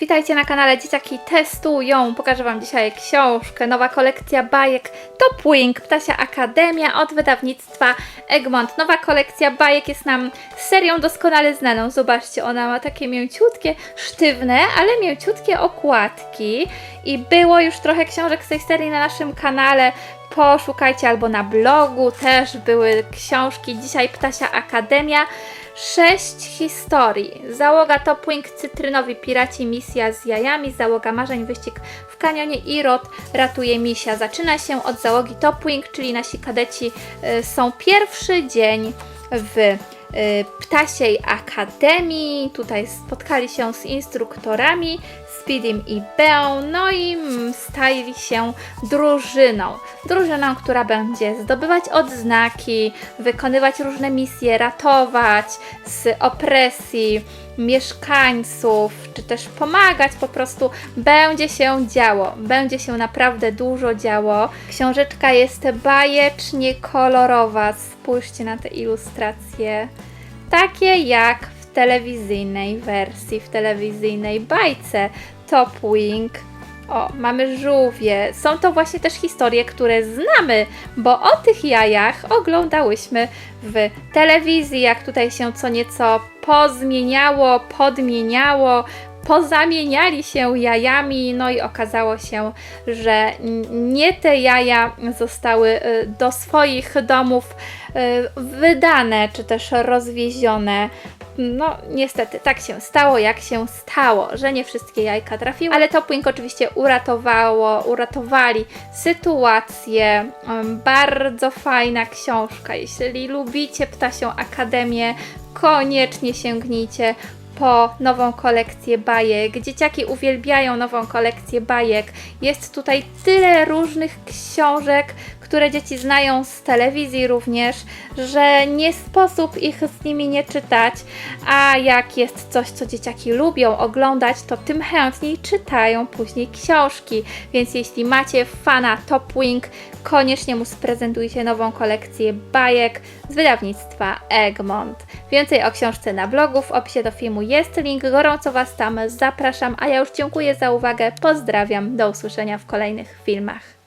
Witajcie na kanale Dzieciaki Testują. Pokażę Wam dzisiaj książkę, nowa kolekcja bajek Top Wing, Ptasia Akademia od wydawnictwa Egmont. Nowa kolekcja bajek jest nam serią doskonale znaną. Zobaczcie, ona ma takie mięciutkie, sztywne, ale mięciutkie okładki i było już trochę książek z tej serii na naszym kanale. Poszukajcie albo na blogu też były książki. Dzisiaj Ptasia Akademia. Sześć historii. Załoga Top Wing, Cytrynowi Piraci, misja z jajami, załoga marzeń, wyścig w kanionie i Rod ratuje misia. Zaczyna się od załogi Top Wing, czyli nasi kadeci y, są pierwszy dzień w Ptasiej Akademii. Tutaj spotkali się z instruktorami, Speedim i Beą, no i stali się drużyną. Drużyną, która będzie zdobywać odznaki, wykonywać różne misje, ratować z opresji mieszkańców, czy też pomagać po prostu. Będzie się działo, będzie się naprawdę dużo działo. Książeczka jest bajecznie kolorowa. Spójrzcie na te ilustracje. Takie jak w telewizyjnej wersji, w telewizyjnej bajce Top Wing. O, mamy żółwie. Są to właśnie też historie, które znamy, bo o tych jajach oglądałyśmy w telewizji, jak tutaj się co nieco pozmieniało, podmieniało, pozamieniali się jajami, no i okazało się, że nie te jaja zostały y, do swoich domów y, wydane, czy też rozwiezione. No, niestety, tak się stało, jak się stało, że nie wszystkie jajka trafiły, ale Top Wing oczywiście uratowało, uratowali sytuację. Bardzo fajna książka. Jeśli lubicie Ptasią Akademię, koniecznie sięgnijcie po nową kolekcję bajek. Dzieciaki uwielbiają nową kolekcję bajek. Jest tutaj tyle różnych książek, które dzieci znają z telewizji również, że nie sposób ich z nimi nie czytać. A jak jest coś, co dzieciaki lubią oglądać, to tym chętniej czytają później książki. Więc jeśli macie fana Top Wing, koniecznie mu sprezentujcie nową kolekcję bajek z wydawnictwa Egmont. Więcej o książce na blogu, w opisie do filmu jest link, gorąco Was tam zapraszam, a ja już dziękuję za uwagę, pozdrawiam, do usłyszenia w kolejnych filmach.